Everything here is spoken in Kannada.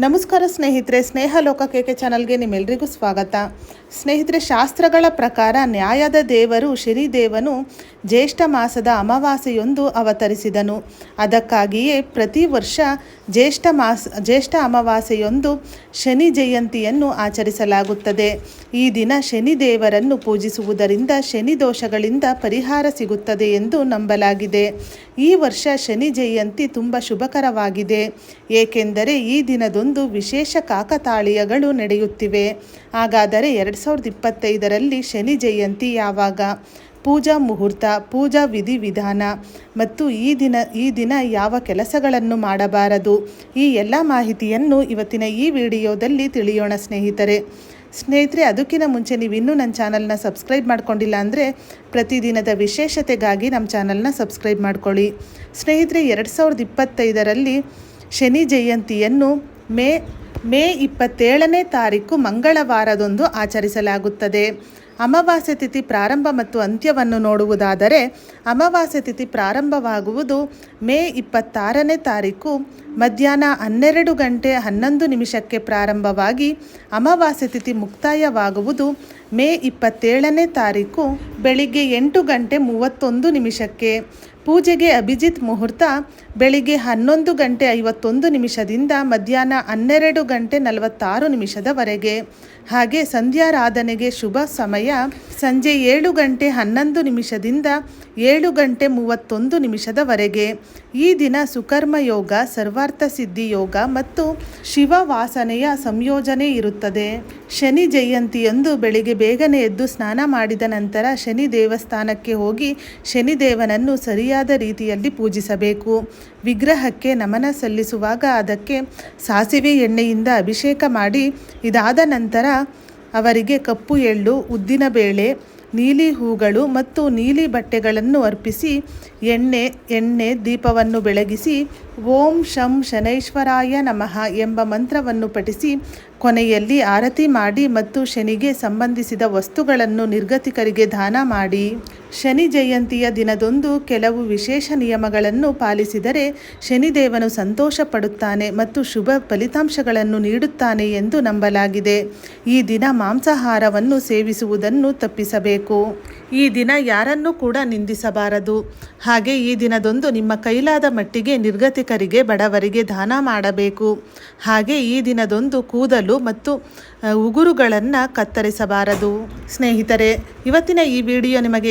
ನಮಸ್ಕಾರ ಸ್ನೇಹಿತರೆ ಸ್ನೇಹ ಲೋಕ ಕೇಕೆ ಚಾನಲ್ಗೆ ನಿಮ್ಮೆಲ್ಲರಿಗೂ ಸ್ವಾಗತ. ಸ್ನೇಹಿತರೆ, ಶಾಸ್ತ್ರಗಳ ಪ್ರಕಾರ ನ್ಯಾಯದ ದೇವರು ಶ್ರೀದೇವನು ಜ್ಯೇಷ್ಠ ಮಾಸದ ಅಮಾವಾಸ್ಯೆಯೊಂದು ಅವತರಿಸಿದನು. ಅದಕ್ಕಾಗಿಯೇ ಪ್ರತಿ ವರ್ಷ ಜ್ಯೇಷ್ಠ ಮಾಸ, ಜ್ಯೇಷ್ಠ ಅಮಾವಾಸೆಯೊಂದು ಶನಿ ಜಯಂತಿಯನ್ನು ಆಚರಿಸಲಾಗುತ್ತದೆ. ಈ ದಿನ ಶನಿದೇವರನ್ನು ಪೂಜಿಸುವುದರಿಂದ ಶನಿ ದೋಷಗಳಿಂದ ಪರಿಹಾರ ಸಿಗುತ್ತದೆ ಎಂದು ನಂಬಲಾಗಿದೆ. ಈ ವರ್ಷ ಶನಿ ಜಯಂತಿ ತುಂಬ ಶುಭಕರವಾಗಿದೆ. ಏಕೆಂದರೆ ಈ ದಿನದೊಂದು ವಿಶೇಷ ಕಾಕತಾಳೀಯಗಳು ನಡೆಯುತ್ತಿವೆ. ಹಾಗಾದರೆ ಎರಡು ಸಾವಿರದ ಇಪ್ಪತ್ತೈದರಲ್ಲಿ ಶನಿ ಜಯಂತಿ ಯಾವಾಗ? ಪೂಜಾ ಮುಹೂರ್ತ, ಪೂಜಾ ವಿಧಿವಿಧಾನ ಮತ್ತು ಈ ದಿನ ಈ ದಿನ ಯಾವ ಕೆಲಸಗಳನ್ನು ಮಾಡಬಾರದು? ಈ ಎಲ್ಲ ಮಾಹಿತಿಯನ್ನು ಇವತ್ತಿನ ಈ ವಿಡಿಯೋದಲ್ಲಿ ತಿಳಿಯೋಣ ಸ್ನೇಹಿತರೆ. ಸ್ನೇಹಿತರೆ, ಅದಕ್ಕಿಂತ ಮುಂಚೆ ನೀವು ಇನ್ನೂ ನನ್ನ ಚಾನಲ್ನ ಸಬ್ಸ್ಕ್ರೈಬ್ ಮಾಡ್ಕೊಂಡಿಲ್ಲ ಅಂದರೆ ಪ್ರತಿದಿನದ ವಿಶೇಷತೆಗಾಗಿ ನಮ್ಮ ಚಾನಲ್ನ ಸಬ್ಸ್ಕ್ರೈಬ್ ಮಾಡ್ಕೊಳ್ಳಿ. ಸ್ನೇಹಿತರೆ, ಎರಡು ಸಾವಿರದ ಇಪ್ಪತ್ತೈದರಲ್ಲಿ ಶನಿ ಜಯಂತಿಯನ್ನು ಮೇ ಮೇ ಇಪ್ಪತ್ತೇಳನೇ ತಾರೀಕು ಮಂಗಳವಾರದಂದು ಆಚರಿಸಲಾಗುತ್ತದೆ. ಅಮಾವಾಸ್ಯೆ ತಿಥಿ ಪ್ರಾರಂಭ ಮತ್ತು ಅಂತ್ಯವನ್ನು ನೋಡುವುದಾದರೆ ಅಮಾವಾಸ್ಯೆ ತಿಥಿ ಪ್ರಾರಂಭವಾಗುವುದು ಮೇ ಇಪ್ಪತ್ತಾರನೇ ತಾರೀಕು. ಮಧ್ಯಾಹ್ನ ಹನ್ನೆರಡು ಗಂಟೆ ಹನ್ನೊಂದು ನಿಮಿಷಕ್ಕೆ ಪ್ರಾರಂಭವಾಗಿ ಅಮಾವಾಸ್ಯೆ ತಿಥಿ ಮುಕ್ತಾಯವಾಗುವುದು ಮೇ ಇಪ್ಪತ್ತೇಳನೇ ತಾರೀಕು ಬೆಳಿಗ್ಗೆ ಎಂಟು ಗಂಟೆ ಮೂವತ್ತೊಂದು ನಿಮಿಷಕ್ಕೆ. ಪೂಜೆಗೆ ಅಭಿಜಿತ್ ಮುಹೂರ್ತ ಬೆಳಿಗ್ಗೆ ಹನ್ನೊಂದು ಗಂಟೆ ಐವತ್ತೊಂದು ನಿಮಿಷದಿಂದ ಮಧ್ಯಾಹ್ನ ಹನ್ನೆರಡು ಗಂಟೆ ನಲವತ್ತಾರು ನಿಮಿಷದವರೆಗೆ. ಹಾಗೆ ಸಂಧ್ಯಾರಾಧನೆಗೆ ಶುಭ ಸಮಯ ಸಂಜೆ ಏಳು ಗಂಟೆ ಹನ್ನೊಂದು ನಿಮಿಷದಿಂದ ಏಳು ಗಂಟೆ ಮೂವತ್ತೊಂದು ನಿಮಿಷದವರೆಗೆ ಈ ದಿನ ಸುಕರ್ಮ ಯೋಗ, ಸರ್ವಾರ್ಥ ಸಿದ್ಧಿ ಯೋಗ ಮತ್ತು ಶಿವ ವಾಸನೆಯ ಸಂಯೋಜನೆ ಇರುತ್ತದೆ. ಶನಿ ಜಯಂತಿಯಂದು ಬೆಳಿಗ್ಗೆ ಬೇಗನೆ ಎದ್ದು ಸ್ನಾನ ಮಾಡಿದ ನಂತರ ಶನಿ ದೇವಸ್ಥಾನಕ್ಕೆ ಹೋಗಿ ಶನಿದೇವನನ್ನು ಸರಿಯಾದ ರೀತಿಯಲ್ಲಿ ಪೂಜಿಸಬೇಕು. ವಿಗ್ರಹಕ್ಕೆ ನಮನ ಸಲ್ಲಿಸುವಾಗ ಅದಕ್ಕೆ ಸಾಸಿವೆ ಎಣ್ಣೆಯಿಂದ ಅಭಿಷೇಕ ಮಾಡಿ, ಇದಾದ ನಂತರ ಅವರಿಗೆ ಕಪ್ಪು ಎಳ್ಳು ಉದ್ದಿನಬೇಳೆ ನೀಲಿ ಹೂಗಳು ಮತ್ತು ನೀಲಿ ಬಟ್ಟೆಗಳನ್ನು ಅರ್ಪಿಸಿ ಎಣ್ಣೆ ಎಣ್ಣೆ ದೀಪವನ್ನು ಬೆಳಗಿಸಿ ಓಂ ಶಂ ಶನೈಶ್ವರಾಯ ನಮಃ ಎಂಬ ಮಂತ್ರವನ್ನು ಪಠಿಸಿ ಕೊನೆಯಲ್ಲಿ ಆರತಿ ಮಾಡಿ ಮತ್ತು ಶನಿಗೆ ಸಂಬಂಧಿಸಿದ ವಸ್ತುಗಳನ್ನು ನಿರ್ಗತಿಕರಿಗೆ ದಾನ ಮಾಡಿ. ಶನಿ ಜಯಂತಿಯ ದಿನದೊಂದು ಕೆಲವು ವಿಶೇಷ ನಿಯಮಗಳನ್ನು ಪಾಲಿಸಿದರೆ ಶನಿದೇವನು ಸಂತೋಷ ಪಡುತ್ತಾನೆ ಮತ್ತು ಶುಭ ಫಲಿತಾಂಶಗಳನ್ನು ನೀಡುತ್ತಾನೆ ಎಂದು ನಂಬಲಾಗಿದೆ. ಈ ದಿನ ಮಾಂಸಾಹಾರವನ್ನು ಸೇವಿಸುವುದನ್ನು ತಪ್ಪಿಸಬೇಕು. ಈ ದಿನ ಯಾರನ್ನೂ ಕೂಡ ನಿಂದಿಸಬಾರದು. ಹಾಗೆ ಈ ದಿನದೊಂದು ನಿಮ್ಮ ಕೈಲಾದ ಮಟ್ಟಿಗೆ ನಿರ್ಗತಿಕರಿಗೆ, ಬಡವರಿಗೆ ದಾನ ಮಾಡಬೇಕು. ಹಾಗೆ ಈ ದಿನದೊಂದು ಕೂದಲು ಮತ್ತು ಉಗುರುಗಳನ್ನು ಕತ್ತರಿಸಬಾರದು. ಸ್ನೇಹಿತರೆ, ಇವತ್ತಿನ ಈ ವಿಡಿಯೋ ನಿಮಗೆ